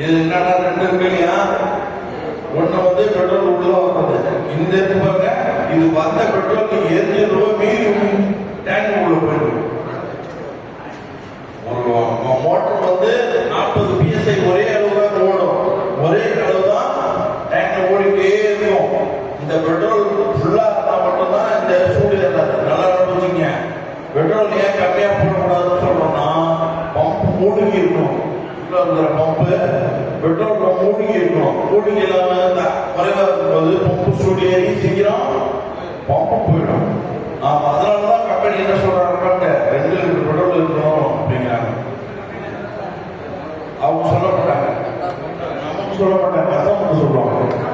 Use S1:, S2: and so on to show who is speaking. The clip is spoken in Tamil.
S1: இது என்னன்னா ரெண்டு இருக்கு இல்லையா ஒண்ணு வந்து இது வந்த பெட்ரோல் நீங்க எரிஞ்சிருவோம் மீறி டேங்க் உள்ள போயிடும் ஒரு மோட்டர் வந்து நாற்பது பிஎஸ்ஐ ஒரே அளவு தான் ஓடும். ஒரே அளவு தான் டேங்க்ல ஓடிட்டே இருக்கும். இந்த பெட்ரோல் ஃபுல்லா இருந்தா மட்டும்தான் இந்த சூடு நல்லா நடந்துச்சுங்க பெட்ரோல் ஏன் கம்மியா போடக்கூடாதுன்னு சொல்றோம்னா பம்ப் மூடுங்கி இருக்கும் பம்பு பெட்ரோல் மூழ்கி இருக்கும் மூழ்கி இல்லாம குறைவா இருக்கும்போது பம்பு சூடு ஏறி சீக்கிரம் பம்பு போயிடும் ஆமா அதனாலதான் கம்பெனி என்ன சொல்றாங்க ரெண்டு லிட்டர் இருக்கணும் அப்படிங்கிறாங்க. அவங்க சொல்லப்பட்டாங்க. சொல்லப்பட்டாங்க அதான் சொல்ல சொல்லுவாங்க.